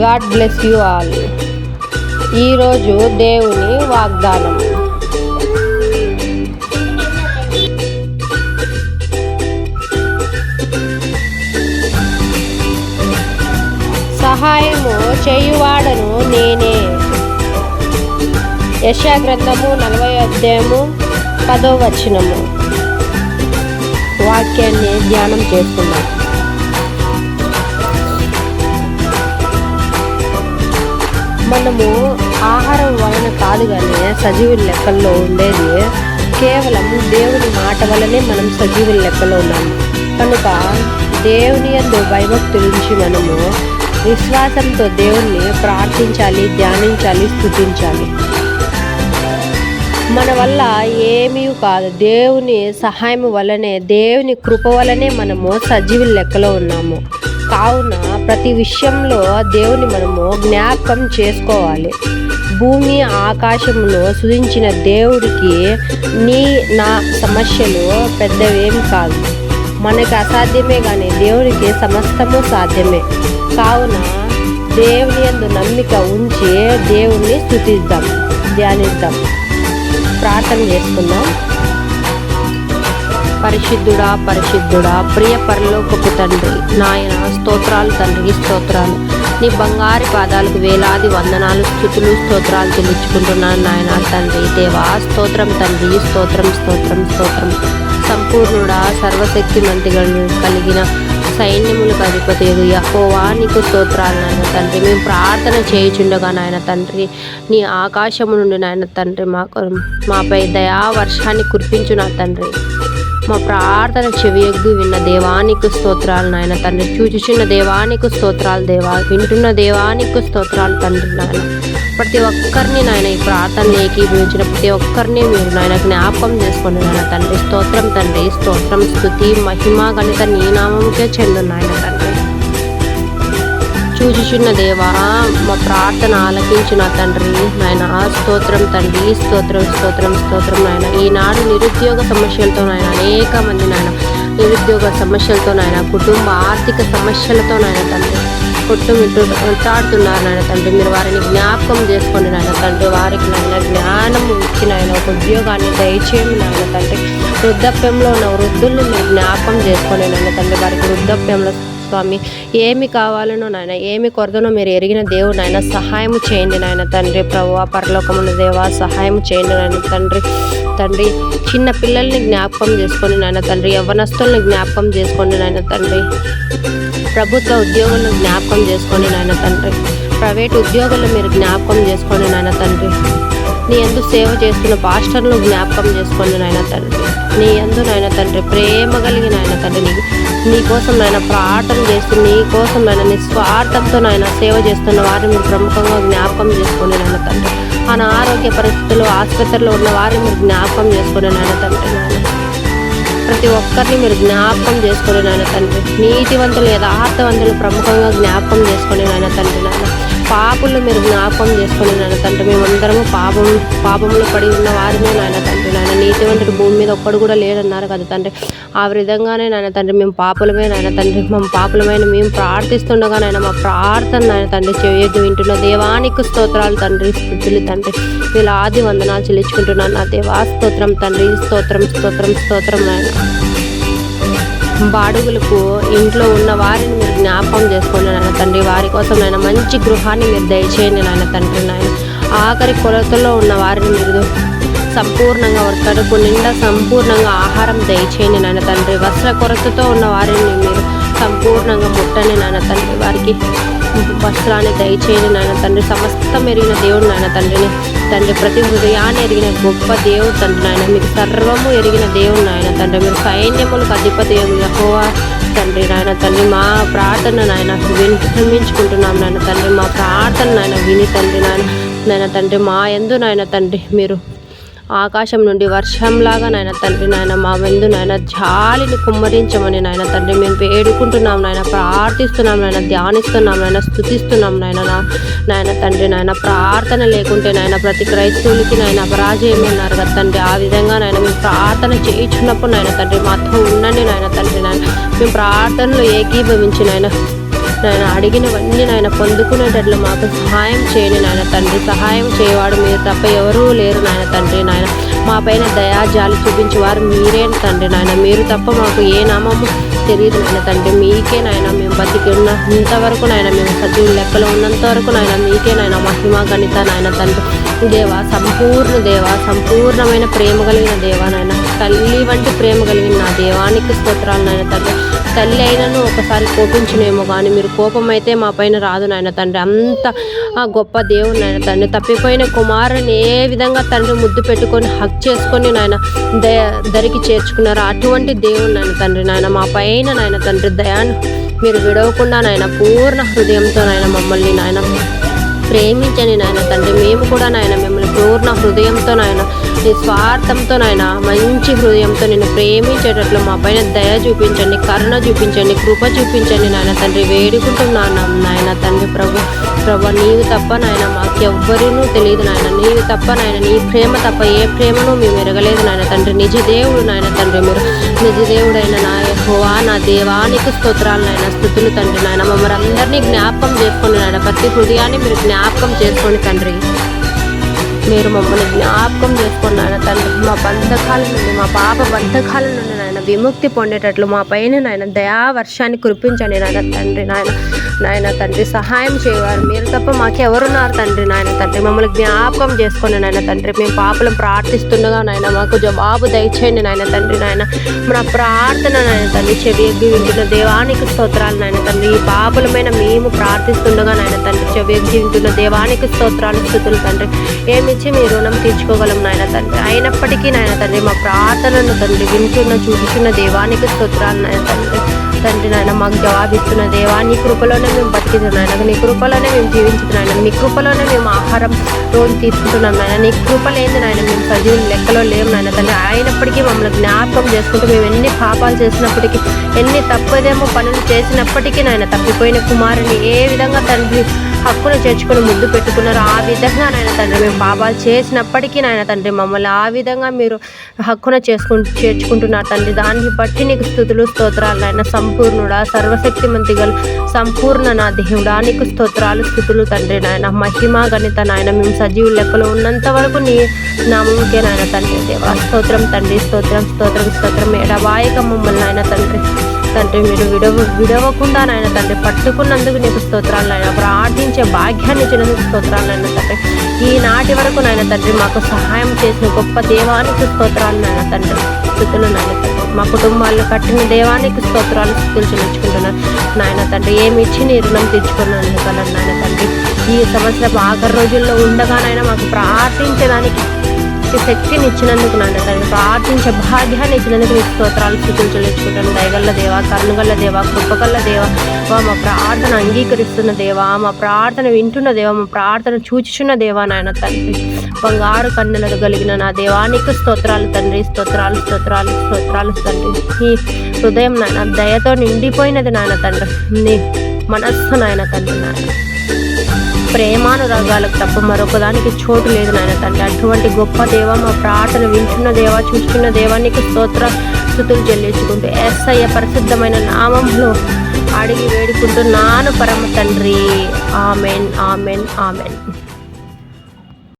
God bless you all. ఈరోజు దేవుని వాగ్దానం. సహాయము చేయువాడను నేనే. యశాగ్రంథము నలభై అధ్యాయము పదో వచనము. వాక్యాన్ని ధ్యానం చేసుకున్నాం మనము ఆహారం వలన కాదు కానీ సజీవుల లెక్కల్లో ఉండేది. కేవలం దేవుని మాట వలనే మనం సజీవుల లెక్కలో ఉన్నాము కనుక దేవుని యందు భయభక్తుల నుంచి మనము విశ్వాసంతో దేవుణ్ణి ప్రార్థించాలి ధ్యానించాలి స్థుతించాలి. మన వల్ల ఏమీ కాదు. దేవుని సహాయం వల్లనే దేవుని కృప వల్లనే మనము సజీవుల లెక్కలో ఉన్నాము. కావున ప్రతి విషయంలో దేవుని మనము జ్ఞాపకం చేసుకోవాలి. భూమి ఆకాశమును సుధించిన దేవుడికి నీ నా సమస్యలు పెద్దవేమి కాదు మనకి అసాధ్యమే కానీ దేవుడికి సమస్తము సాధ్యమే. కావున దేవుని యందు నమ్మిక ఉంచి దేవుణ్ణి స్థుతిద్దాం ధ్యానిద్దాం. ప్రార్థన చేసుకుందాం. పరిశుద్ధుడా పరిశుద్ధుడా ప్రియ పరలోకపు తండ్రి నాయన స్తోత్రాలు తండ్రి స్తోత్రాలు. నీ బంగారు పాదాలకు వేలాది వందనాలు స్థుతులు స్తోత్రాలు చెల్లించుకుంటున్నాను నాయన తండ్రి దేవా స్తోత్రం తండ్రి స్తోత్రం స్తోత్రం స్తోత్రం. సంపూర్ణుడా సర్వశక్తి మంతిగా కలిగిన సైన్యములకు అధిపతి యహోవా నీకు స్తోత్రాలు నాయన తండ్రి. మేము ప్రార్థన చేయుచుండగా నాయన తండ్రి నీ ఆకాశము నుండి నాయన తండ్రి మాకు మాపై దయా వర్షాన్ని కురిపించు నా తండ్రి. మా ప్రార్థన చెవియగ్గు విన్న దేవానికి స్తోత్రాలు నాయన. తండ్రి చూచుచున్న దేవానికి స్తోత్రాలు దేవా వింటున్న దేవానికి స్తోత్రాలు తండ్రి నాయన. ప్రతి ఒక్కరిని నాయన ఈ ప్రార్థన ఏకీభవించిన ప్రతి ఒక్కరిని మీరు నాయన జ్ఞాపకం చేసుకుని నాయన తండ్రి స్తోత్రం తండ్రి స్తోత్రం స్థుతి మహిమ గణిత నీ నామంకే చెందు నాయన తండ్రి. చూచిచున్న దేవా మా ప్రార్థన ఆలకించిన తండ్రి నాయన స్తోత్రం తండ్రి స్తోత్రం స్తోత్రం స్తోత్రం నాయన. ఈనాడు నిరుద్యోగ సమస్యలతో నాయన అనేక మంది నాయన నిరుద్యోగ సమస్యలతో నాయన కుటుంబ ఆర్థిక సమస్యలతో నాయన తండ్రి కొట్టుమిట్టు కొట్టాడుతున్నారు నాయన తండ్రి. మీరు వారిని జ్ఞాపకం చేసుకోండి నాయన తండ్రి. వారికి నాయన జ్ఞానం ఇచ్చిన నాయన ఒక ఉద్యోగాన్ని దయచేయండి నాయన తండ్రి. వృద్ధాప్యంలో ఉన్న వృద్ధుల్ని మీరు జ్ఞాపకం చేసుకోండి నాయన తండ్రి. వారికి వృద్ధాప్యంలో స్వామి ఏమి కావాలనో నాయన ఏమి కొరదనో మీరు ఎరిగిన దేవుడు నాయన సహాయం చేయండి నాయన తండ్రి ప్రభు. పరలోకమున్న దేవా సహాయం చేయండి నాయన తండ్రి. తండ్రి చిన్న పిల్లల్ని జ్ఞాపకం చేసుకోండి నాయన తండ్రి. యవ్వనస్తుల్ని జ్ఞాపకం చేసుకోండి నాయన తండ్రి. ప్రభుత్వ ఉద్యోగులను జ్ఞాపకం చేసుకోండి నాయన తండ్రి. ప్రైవేట్ ఉద్యోగులను మీరు జ్ఞాపకం చేసుకోండి నాయన తండ్రి. నీ ఎందు సేవ చేస్తున్న పాస్టర్ను జ్ఞాపకం చేసుకోండి నాయన తండ్రి. నీ ఎందు నాయన తండ్రి ప్రేమ కలిగిన నాయన తండ్రి. నీ నీ కోసం నాయన ప్రార్థన చేస్తూ నీ కోసం నాయన నిస్వార్థంతో నాయన సేవ చేస్తున్న వారిని మీరు ప్రముఖంగా జ్ఞాపకం చేసుకోండి నాయన తండ్రి. అనారోగ్య పరిస్థితులు ఆసుపత్రిలో ఉన్న వారిని మీరు జ్ఞాపకం చేసుకోండి నాయన తండ్రి. నాయన ప్రతి ఒక్కరిని మీరు జ్ఞాపకం చేసుకోండి నాయన తండ్రి. నీతివంతులు యథార్థవంతులు ప్రముఖంగా జ్ఞాపకం చేసుకోండి నాయన తండ్రి నాయన. పాపులు మీరు జ్ఞాపకం చేసుకుని నాయన తండ్రి. మేమందరము పాపం పాపంలో పడి ఉన్న వారినే నాయన తండ్రి. నాయన నీతివంతుడు భూమి మీద ఒక్కడు కూడా లేడన్నారు కదా తండ్రి. ఆ విధంగానే నాయన తండ్రి మేము పాపులమే నాయన తండ్రి. మేము పాపులమైన మేము ప్రార్థిస్తుండగా నాయన మా ప్రార్థన నాయన తండ్రి చెవియద్దు వింటున్న దేవానికి స్తోత్రాలు తండ్రి స్థుతులు తండ్రి. వీళ్ళ ఆది వందనాలు చెల్లించుకుంటున్నాను. నా దేవా స్తోత్రం తండ్రి స్తోత్రం స్తోత్రం స్తోత్రం నాయన. బాడుగులకు ఇంట్లో ఉన్న వారిని మీరు జ్ఞాపకం చేసుకోండి నాయన తండ్రి. వారి కోసం నాయన మంచి గృహాన్ని మీరు దయచేయండి నాయన తండ్రి నాయన. ఆఖరి కొలతలో ఉన్న వారిని మీరు సంపూర్ణంగా వారి కడుపు నిండా సంపూర్ణంగా ఆహారం దయచేయండి నాయన తండ్రి. వస్త్ర కొరతతో ఉన్న వారిని మీరు సంపూర్ణంగా ముట్టండి నాన్న తండ్రి. వారికి వస్త్రాన్ని దయచేయండి నాయన తండ్రి. సమస్తం ఎరిగిన దేవుడు నాయన తండ్రిని. తండ్రి ప్రతి హృదయాన్ని ఎరిగిన గొప్ప దేవుడు తండ్రి నాయన. మీకు సర్వము ఎరిగిన దేవుడు నాయన తండ్రి. మీరు సైన్యములకు అధిపతి యెహోవా తండ్రి నాయన తండ్రి. మా ప్రార్థన నాయన వినిపించుకుంటున్నాం నాయన తండ్రి. మా ప్రార్థన నాయన విని తండ్రి నాయన నాయన తండ్రి మా ఎందు నాయన తండ్రి మీరు ఆకాశం నుండి వర్షంలాగా నాయన తండ్రి నాయన మా వెందు నాయన జాలిని కుమ్మరించమని నాయన తండ్రి. మేము వేడుకుంటున్నాం నాయన ప్రార్థిస్తున్నాం నాయన ధ్యానిస్తున్నాం నాయన స్థుతిస్తున్నాం నాయన నాయన తండ్రి నాయన. ప్రార్థన లేకుంటే నాయన ప్రతి క్రైస్తవులకి నాయన పరాజయం ఉన్నారు కదా తండ్రి. ఆ విధంగా నాయన మేము ప్రార్థన చేయించున్నప్పుడు నాయన తండ్రి మాతో ఉండండి నాయన తండ్రి నాయన. మేము ప్రార్థనలో ఏకీభవించి నాయన నాయన అడిగినవన్నీ నాయన పొందుకునేటట్లు మాకు సహాయం చేయని నాయన తండ్రి. సహాయం చేయవాడు మీరు తప్ప ఎవరూ లేరు నాయన తండ్రి నాయన. మా పైన దయాజాలు చూపించేవారు మీరే తండ్రి నాయన. మీరు తప్ప మాకు ఏ నామము తెలియదు నాయన తండ్రి. మీకే నాయన మేము బతికి ఉన్న ఇంతవరకు నాయన మేము సజీవుల లెక్కలో ఉన్నంత వరకు నాయన మీకే నాయన మహిమ గణిత నాయన తండ్రి. దేవ సంపూర్ణ దేవ సంపూర్ణమైన ప్రేమ కలిగిన దేవ నాయన. తల్లి వంటి ప్రేమ కలిగిన నా దేవానికి స్తోత్రాలు నాయన తండ్రి. తల్లి అయినను ఒకసారి కోపించినేమో కానీ మీరు కోపం అయితే మా పైన రాదు నాయన తండ్రి. అంత ఆ గొప్ప దేవుడు నాయన తండ్రి. తప్పిపోయిన కుమారుని ఏ విధంగా తండ్రి ముద్దు పెట్టుకొని హక్ చేసుకొని నాయన ద దరికి చేర్చుకున్నారు అటువంటి దేవుడు నాయన తండ్రి నాయన. మా పైన నాయన తండ్రి దయాను మీరు విడవకుండా నాయన పూర్ణ హృదయంతో నాయన మమ్మల్ని నాయన ప్రేమించని నాయన తండ్రి. మేము కూడా నాయన మిమ్మల్ని పూర్ణ హృదయంతో నాయన నిస్వార్థంతో నాయన మంచి హృదయంతో నేను ప్రేమించేటట్లు మా పైన దయ చూపించండి కరుణ చూపించండి కృప చూపించండి నాయన తండ్రి. వేడుకుంటున్నాను నాయన తండ్రి ప్రభు. ప్రభు నీవు తప్ప నాయన మాకు ఎవ్వరినూ తెలియదు నాయన. నీవు తప్ప నాయన నీ ప్రేమ తప్ప ఏ ప్రేమను మేము ఎరగలేదు నాయన తండ్రి. నిజ దేవుడు నాయన తండ్రి మీరు. నిజ దేవుడైన నా యెహోవా నా దేవానికి స్తోత్రాలు నాయన. స్థుతులు తండ్రి నాయన. మమ్మల్ని అందరినీ జ్ఞాపకం చేసుకోండి నాయన. ప్రతి హృదయాన్ని మీరు జ్ఞాపకం చేసుకోండి తండ్రి. మీరు మమ్మల్ని జ్ఞాపకం చేసుకోండి తండ్రి? మా బంధకాల నుండి మా పాప బంధకాల నుండి నాయన. విముక్తి పొందేటట్లు మా పైన నాయన దయా వర్షాన్ని కురిపించండి నాయన తండ్రి నాయన నాయన తండ్రి సహాయం చేయవారు. మీరు తప్ప మాకెవరున్నారు తండ్రి నాయన తండ్రి? మమ్మల్ని జ్ఞాపకం చేసుకోండి నాయన తండ్రి. మేము పాపలు ప్రార్థిస్తుండగా నాయన మాకు జవాబు దయచేయండి నాయన తండ్రి నాయన. మన ప్రార్థన నాయన తండ్రి చెవి ఎగ్గి వింటున్న దేవానికి స్తోత్రాలు నాయన తండ్రి. ఈ పాపలమైన మేము ప్రార్థిస్తుండగా నాయన తండ్రి చెవి ఎగ్గి వింటున్న దేవానికి స్తోత్రాలు స్థుతులు తండ్రి. ఏమిచ్చి మీ రుణం తీర్చుకోగలం నాయన తండ్రి? అయినప్పటికీ నాయన తండ్రి మా ప్రార్థనను తండ్రి వింటున్న చూచుచున్న దేవానికి స్తోత్రాలు నాయన తండ్రి. తండ్రి నాయన మాకు జవాబిస్తున్న దేవా నీ కృపలోనే మేము బతికితున్నాయన నీ కృపలోనే మేము జీవించుతున్నాయన నీ కృపలోనే మేము ఆహారం రోజు తీసుకుంటున్నాం నాయన. నీ కృప లేని నాయన మేము సజీవులు లెక్కలో లేము నాయన తండ్రి. అయినప్పటికీ మమ్మల్ని జ్ఞాపకం చేసుకుంటూ మేము ఎన్ని పాపాలు చేసినప్పటికీ ఎన్ని తప్పదేమో పనులు చేసినప్పటికీ నాయన తప్పిపోయిన కుమారుని ఏ విధంగా తండ్రి హక్కును చేర్చుకుని ముద్దు పెట్టుకున్నారు. ఆ విధంగా నాయన తండ్రి మేము పాపాలు చేసినప్పటికీ నాయన తండ్రి మమ్మల్ని ఆ విధంగా మీరు హక్కున చేసుకు చేర్చుకుంటున్నారు తండ్రి. దాన్ని బట్టి నీకు స్థుతులు స్తోత్రాలు నాయన. సంపూర్ణుడా సర్వశక్తిమంతి గల సంపూర్ణ నా దేవుడా నీకు స్తోత్రాలు స్థుతులు తండ్రి నాయన. మహిమ గణిత నాయన మేము సజీవుల లెక్కలో ఉన్నంత వరకు నీ నామముకే నాయన తండ్రి. దేవా స్తోత్రం తండ్రి స్తోత్రం స్తోత్రం స్తోత్రం. ఎడబాయక మమ్మల్ని నాయన తండ్రి. తండ్రి మీరు విడవ విడవకుండా నాయన తండ్రి పట్టుకున్నందుకు నీకు స్తోత్రాలు నాయన ప్రార్థించే భాగ్యాన్ని ఇచ్చినందుకు స్తోత్రాలు నాయన తండ్రి. ఈనాటి వరకు నాయన తండ్రి మాకు సహాయం చేసిన గొప్ప దేవానికి స్తోత్రాలు నాయన తండ్రి. స్థుతులు నాయన తండ్రి. మా కుటుంబాలను కట్టిన దేవానికి స్తోత్రాలు స్థుతులు చెల్లించుకుంటున్నాను. నాయన తండ్రి ఏమి ఇచ్చి నీ రుణం తీర్చుకున్నాను నాయన తండ్రి. ఈ సంవత్సరం ఆఖరి రోజుల్లో ఉండగానైనా మాకు ప్రార్థించడానికి ఈ శక్తిని ఇచ్చినందుకు నాన్న తండ్రి. ప్రార్థించే భాగ్యాన్ని ఇచ్చినందుకు నీకు స్తోత్రాలు స్థుతులు చెల్లించుకుంటాను దయగల్ల దేవ కరుణగల్ల దేవ కృపగల్ల దేవ మా ప్రార్థన అంగీకరిస్తున్న దేవా మా ప్రార్థన వింటున్న దేవ మా ప్రార్థన చూచుచున్న దేవా నాయన తండ్రి. బంగారు కన్నులను కలిగిన నా దేవానికి స్తోత్రాలు తండ్రి స్తోత్రాలు స్తోత్రాలు స్తోత్రాలు తండ్రి. ఈ హృదయం నాయన దయతో నిండిపోయినది నాయన తండ్రి. నీ మనస్సు నాయన తండ్రి నాయన. ప్రేమానురాగాలకు తప్ప మరొకదానికి చోటు లేదు నాయన తండ్రి. అటువంటి గొప్ప దేవ మా ప్రార్థన వింటున్న దేవ చూస్తున్న దేవానికి స్తోత్ర స్థుతులు చెల్లించుకుంటూ ఎస్ఐ పరిశుద్ధమైన నామంలో అడిగి నాను పరమ తండ్రి. Amen amen amen.